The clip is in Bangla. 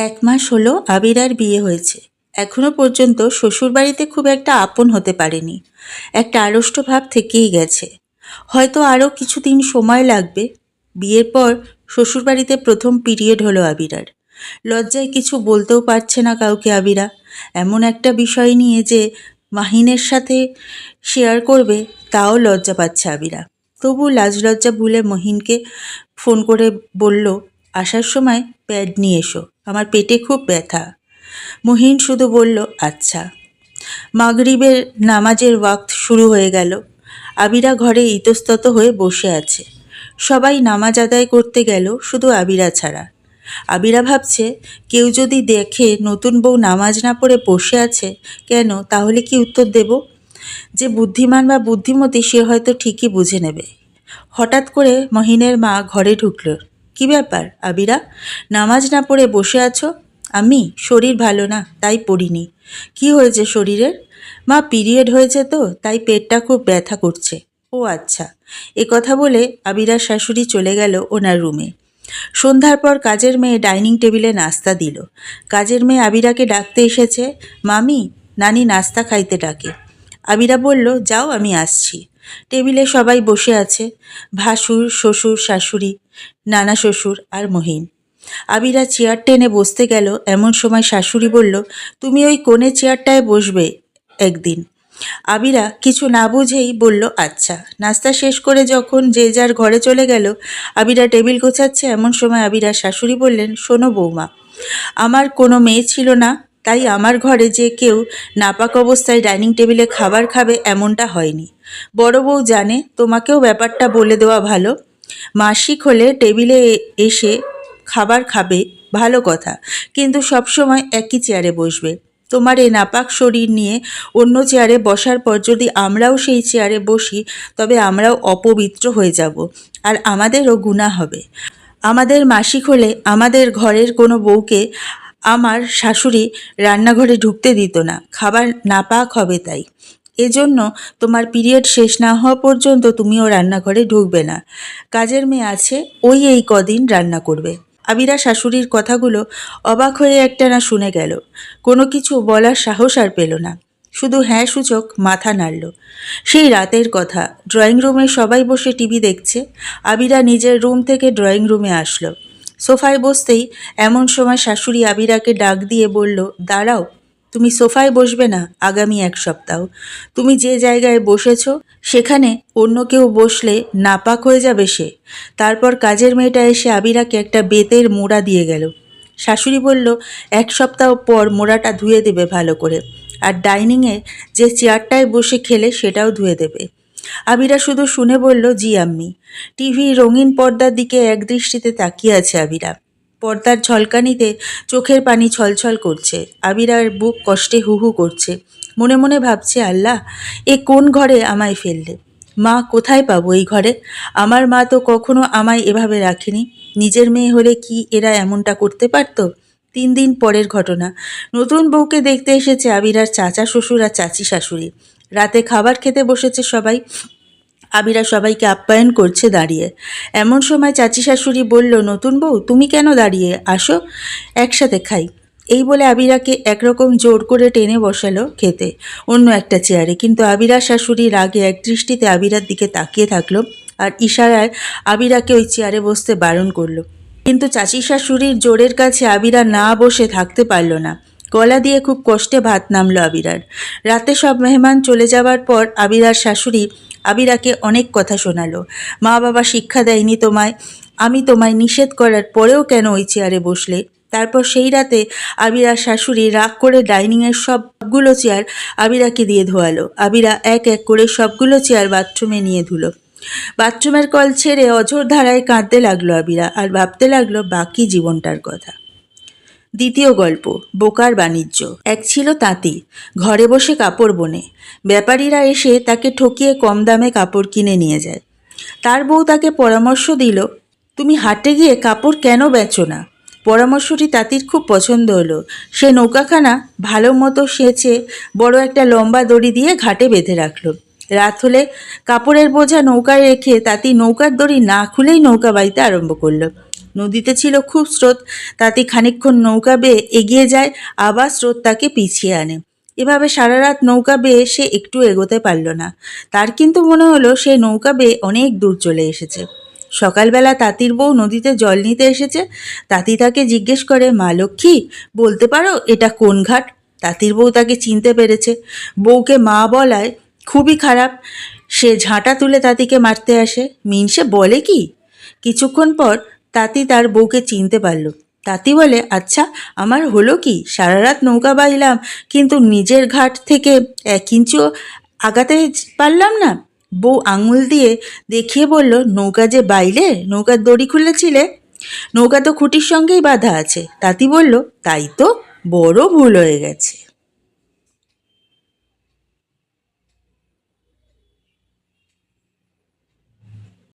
এক মাস হলো আবিরার বিয়ে হয়েছে। এখনও পর্যন্ত শ্বশুরবাড়িতে খুব একটা আপন হতে পারেনি। একটা আড়ষ্ট ভাব থেকেই গেছে। হয়তো আরও কিছুদিন সময় লাগবে। বিয়ের পর শ্বশুরবাড়িতে প্রথম পিরিয়ড হলো আবিরার। লজ্জায় কিছু বলতেও পারছে না কাউকে আবিরা। এমন একটা বিষয় নিয়ে যে মাহিনের সাথে শেয়ার করবে, তাও লজ্জা পাচ্ছে আবিরা। তবু লাজ লজ্জা ভুলে মহিনকে ফোন করে বলল, আসার সময় প্যাড নিয়ে এসো। আমার পেটে খুব ব্যথা। মহিন শুধু বলল আচ্ছা। মাগরিবের নামাজের ওয়াক্ত শুরু হয়ে গেল। আবিরা ঘরে ইতস্তত হয়ে বসে আছে। সবাই নামাজ আদায় করতে গেল, শুধু আবিরা ছাড়া। আবিরা ভাবছে, কেউ যদি দেখে নতুন বউ নামাজ না পড়ে বসে আছে, কেন? তাহলে কি উত্তর দেব? যে বুদ্ধিমান বা বুদ্ধিমতী সে হয়তো ঠিকই বুঝে নেবে। হঠাৎ করে মহিনের মা ঘরে ঢুকল। কি ব্যাপার, আবিরা? নামাজ না পড়ে বসে আছো? আমি, শরীর ভালো না, তাই পড়িনি। কি হয়েছে শরীরের? মা, পিরিয়ড হয়েছে তো, তাই পেটটা খুব ব্যথা করছে। ও আচ্ছা। এ কথা বলে আবিরার শাশুড়ি চলে গেল ওনার রুমে। সন্ধ্যার পর কাজের মেয়ে ডাইনিং টেবিলে নাস্তা দিল। কাজের মেয়ে আবিরাকে ডাকতে এসেছে, মামি, নানি নাস্তা খাইতে ডাকে। আবিরা বলল, যাও, আমি আসছি। টেবিলে সবাই বসে আছে, ভাসুর, শ্বশুর, শাশুড়ি নানা শ্বশুর আর মহিন। আবিরা চেয়ার টেনে বসতে গেল, এমন সময় শাশুড়ি বলল, তুমি ওই কোণে চেয়ারটায় বসবে একদিন। আবিরা কিছু না বুঝেই বলল আচ্ছা। নাস্তা শেষ করে যখন যে যার ঘরে চলে গেল, আবিরা টেবিল গোছাচ্ছে, এমন সময় আবিরা শাশুড়ি বললেন, শোনো বৌমা, আমার কোনো মেয়ে ছিল না, তাই আমার ঘরে যে কেউ নাপাক অবস্থায় ডাইনিং টেবিলে খাবার খাবে এমনটা হয়নি। বড় বউ জানে, তোমাকেও ব্যাপারটা বলে দেওয়া ভালো। মাসিক হলে টেবিলে এসে খাবার খাবে, ভালো কথা। কিন্তু সবসময় একই চেয়ারে বসবে। তোমার এই নাপাক শরীর নিয়ে অন্য চেয়ারে বসার পর যদি আমরাও সেই চেয়ারে বসি, তবে আমরাও অপবিত্র হয়ে যাব, আর আমাদেরও গুণা হবে। আমাদের মাসিক হলে আমাদের ঘরের কোনো বউকে আমার শাশুড়ি রান্নাঘরে ঢুকতে দিত না। খাবার নাপাক হবে তাই। এজন্য তোমার পিরিয়ড শেষ না হওয়া পর্যন্ত তুমিও রান্নাঘরে ঢুকবে না। কাজের মেয়ে আছে, ওই এই কদিন রান্না করবে। আবিরা শাশুড়ির কথাগুলো অবাক হয়ে একটানা শুনে গেল। কোনো কিছু বলার সাহস আর পেল না। শুধু হ্যাঁ সূচক মাথা নাড়ল। সেই রাতের কথা, ড্রয়িং রুমে সবাই বসে টিভি দেখছে, আবিরা নিজের রুম থেকে ড্রয়িং রুমে আসলো। সোফায় বসতেই এমন সময় শাশুড়ি আবিরাকে ডাক দিয়ে বলল, দাঁড়াও। তুমি সোফায় বসবে না আগামী এক সপ্তাহ। তুমি যে জায়গায় বসেছ, সেখানে অন্য কেউ বসলে নাপাক হয়ে যাবে সে। তারপর কাজের মেয়েটা এসে আবিরাকে একটা বেতের মোড়া দিয়ে গেল। শাশুড়ি বলল, এক সপ্তাহ পর মোড়াটা ধুয়ে দেবে ভালো করে। আর ডাইনিংয়ে যে চেয়ারটায় বসে খেলে সেটাও ধুয়ে দেবে। আবিরা শুধু শুনে বলল, জি আম্মি। টিভি রঙিন পর্দার দিকে এক দৃষ্টিতে তাকিয়ে আছে আবিরা। পর্দার ঝলকানিতে চোখের পানি ছলছল করছে। আবিরার বুক কষ্টে হুহু করছে। মনে মনে ভাবছে, আল্লাহ, এ কোন ঘরে আমায় ফেললে? মা, কোথায় পাবো এই ঘরে? আমার মা তো কখনো আমায় এভাবে রাখেনি। নিজের মেয়ে হলে কি এরা এমনটা করতে পারতো? তিন দিন পরের ঘটনা। নতুন বউকে দেখতে এসেছে আবিরার চাচা শ্বশুর আর চাচি শাশুড়ি। রাতে খাবার খেতে বসেছে সবাই। আবিরা সবাইকে আপ্যায়ন করছে দাঁড়িয়ে। এমন সময় চাচি শাশুড়ি বলল, নতুন বউ, তুমি কেন দাঁড়িয়ে? আসো, একসাথে খাই। এই বলে আবিরাকে একরকম জোর করে টেনে বসালো খেতে। অন্য একটা চেয়ারে। কিন্তু আবিরা শাশুড়ি রাগে এক দৃষ্টিতে আবিরার দিকে তাকিয়ে থাকল আর ইশারায় আবিরাকে ওই চেয়ারে বসতে বারণ করল। কিন্তু চাচি শাশুড়ির জোরের কাছে আবিরা না বসে থাকতে পারল না। গলা দিয়ে খুব কষ্টে ভাত নামলো আবিরার। রাতে সব মেহমান চলে যাওয়ার পর আবিরার শাশুড়ি আবিরাকে অনেক কথা শোনালো। মা বাবা শিক্ষা দেয়নি তোমায়, আমি তোমায় নিষেধ করার পরেও কেন ওই চেয়ারে বসলে? তারপর সেই রাতে আবিরার শাশুড়ি রাগ করে ডাইনিংয়ের সবগুলো চেয়ার আবিরাকে দিয়ে ধোয়ালো। আবিরা এক এক করে সবগুলো চেয়ার বাথরুমে নিয়ে ধুলো। বাথরুমের কল ছেড়ে অঝোর ধারায় কাঁদতে লাগল আবিরা আর ভাবতে লাগল বাকি জীবনটার কথা। দ্বিতীয় গল্প, বোকার বাণিজ্য। এক ছিল তাঁতি, ঘরে বসে কাপড় বোনে। ব্যাপারীরা এসে তাকে ঠকিয়ে কম দামে কাপড় কিনে নিয়ে যায়। তার বউ তাকে পরামর্শ দিল, তুমি হাটে গিয়ে কাপড় কেন বেচো না? পরামর্শটি তাঁতির খুব পছন্দ হলো। সে নৌকাখানা, ভালো মতো সেচে বড় একটা লম্বা দড়ি দিয়ে ঘাটে বেঁধে রাখল। রাত হলে কাপড়ের বোঝা নৌকায় রেখে তাঁতি নৌকার দড়ি না খুলেই নৌকা বাইতে আরম্ভ করল। নদীতে ছিল খুব স্রোত, তাতে খানিকক্ষণ নৌকা বেয়ে এগিয়ে যায়, আবার স্রোত তাকে পিছিয়ে আনে। এভাবে সারা রাত নৌকা বেয়ে সে একটু এগোতে পারল না। তার কিন্তু মনে হলো সে নৌকা বেয়ে অনেক দূর চলে এসেছে। সকালবেলা তাঁতির বউ নদীতে জল নিতে এসেছে। তাঁতি তাকে জিজ্ঞেস করে, মা লক্ষ্মী, বলতে পারো এটা কোন ঘাট? তাঁতির বউ তাকে চিনতে পেরেছে। বউকে মা বলায়, খুবই খারাপ। সে ঝাঁটা তুলে তাঁতিকে মারতে আসে। মিনসে বলে কি? কিছুক্ষণ পর তাঁতি তার বউকে চিনতে পারল। তাঁতি বলে আচ্ছা আমার হলো কি? সারা রাত নৌকা বাইলাম, কিন্তু নিজের ঘাট থেকে এক ইঞ্চিও আগাতে পারলাম না? বউ আঙুল দিয়ে দেখিয়ে বলল, নৌকা যে বাইলে? নৌকার দড়ি খুলেছিলে? নৌকা তো খুঁটির সঙ্গেই বাঁধা আছে। তাঁতি বলল, তাই তো, বড় ভুল হয়ে গেছে।